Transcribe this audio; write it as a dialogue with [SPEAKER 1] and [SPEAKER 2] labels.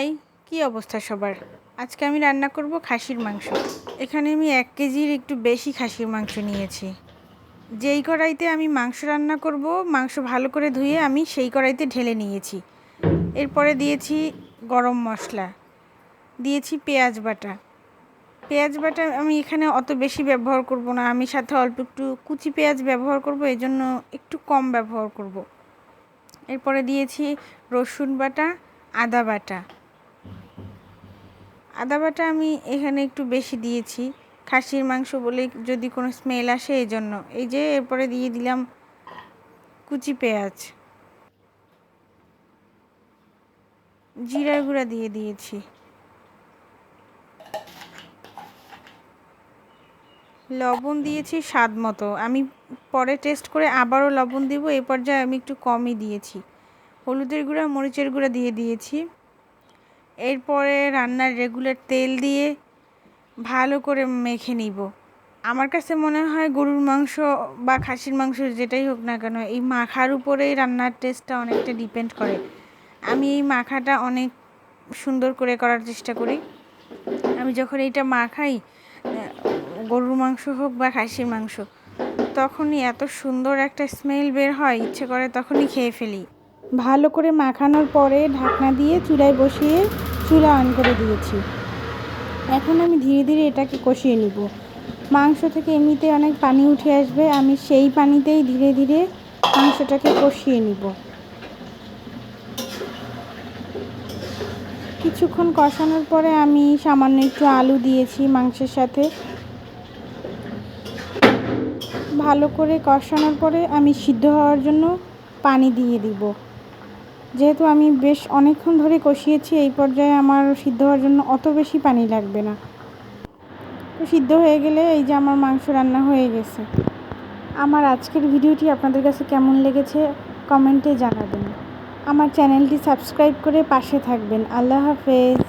[SPEAKER 1] High কি অবস্থা সবার? আজকে আমি রান্না করব খাসির মাংস। এখানে আমি এক কেজির একটু বেশি খাসির মাংস নিয়েছি। যেই কড়াইতে আমি মাংস রান্না করব, মাংস ভালো করে ধুয়ে আমি সেই কড়াইতে ঢেলে নিয়েছি। এরপরে দিয়েছি গরম মশলা। দিয়েছি পেঁয়াজ বাটা। পেঁয়াজ বাটা আমি এখানে অত বেশি ব্যবহার করব না। আমি সাথে অল্প একটু কুচি পেঁয়াজ ব্যবহার করব এই জন্য একটু কম ব্যবহার করব। এরপরে দিয়েছি রসুন বাটা, আদা বাটা। আদা বাটা আমি এখানে একটু বেশি দিয়েছি। খাসির মাংস বলে যদি কোনো স্মেল আসে এই জন্য এই যে এরপরে দিয়ে দিলাম কুচি পেঁয়াজ। জিরা গুঁড়া দিয়ে দিয়েছি। লবণ দিয়েছি স্বাদ মতো। আমি পরে টেস্ট করে আবারও লবণ দিব। এই পর্যায়ে আমি একটু কমই দিয়েছি। হলুদের গুঁড়া, মরিচের গুঁড়া দিয়ে দিয়েছি। এরপরে রান্নার রেগুলার তেল দিয়ে ভালো করে মেখে নিব। আমার কাছে মনে হয় গরুর মাংস বা খাসির মাংস যেটাই হোক না কেন, এই মাখার উপরেই রান্নার টেস্টটা অনেকটা ডিপেন্ড করে। আমি এই মাখাটা অনেক সুন্দর করে করার চেষ্টা করি। আমি যখন এইটা মাখাই গরুর মাংস হোক বা খাসির মাংস, তখনই এত সুন্দর একটা স্মেল বের হয়, ইচ্ছে করে তখনই খেয়ে ফেলি। ভালো করে মাখানোর পরে ঢাকনা দিয়ে চুলায় বসিয়ে চুলা অন করে দিয়েছি। এখন আমি ধীরে ধীরে এটাকে কষিয়ে নিব। মাংস থেকে এমনিতে অনেক পানি উঠে আসবে, আমি সেই পানিতেই ধীরে ধীরে মাংসটাকে কষিয়ে নিব। কিছুক্ষণ কষানোর পরে আমি সামান্য একটু আলু দিয়েছি মাংসের সাথে। ভালো করে কষানোর পরে আমি সিদ্ধ হওয়ার জন্য পানি দিয়ে দিব। যেহেতু আমি বেশ অনেকক্ষণ ধরে কষিয়েছি, এই পর্যায়ে আমার সিদ্ধ হওয়ার জন্য অত বেশি পানি লাগবে না। তো সিদ্ধ হয়ে গেলে এই যে আমার মাংস রান্না হয়ে গেছে। আমার আজকের ভিডিওটি আপনাদের কাছে কেমন লেগেছে কমেন্টে জানাবেন। আমার চ্যানেলটি সাবস্ক্রাইব করে পাশে থাকবেন। আল্লাহ হাফেজ।